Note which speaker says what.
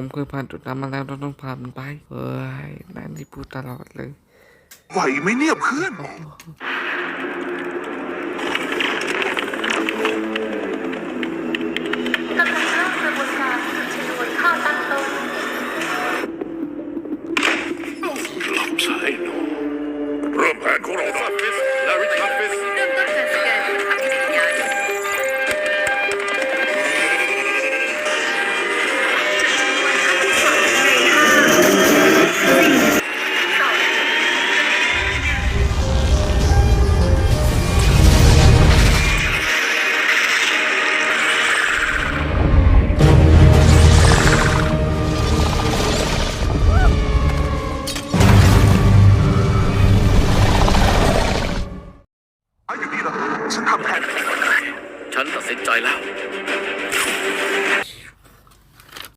Speaker 1: ผมเคยผ่านจุดนั้นมาแล้วเราต้องผ่านมันไปเฮ้ยนั่นที่พูดตลอดเลย
Speaker 2: ไหวไหมเนี่ยเพื่อนโอ้
Speaker 1: โห
Speaker 2: อาอย่นี้เหรอฉันทำแทน
Speaker 3: ฉันตัดสินใจแล้ว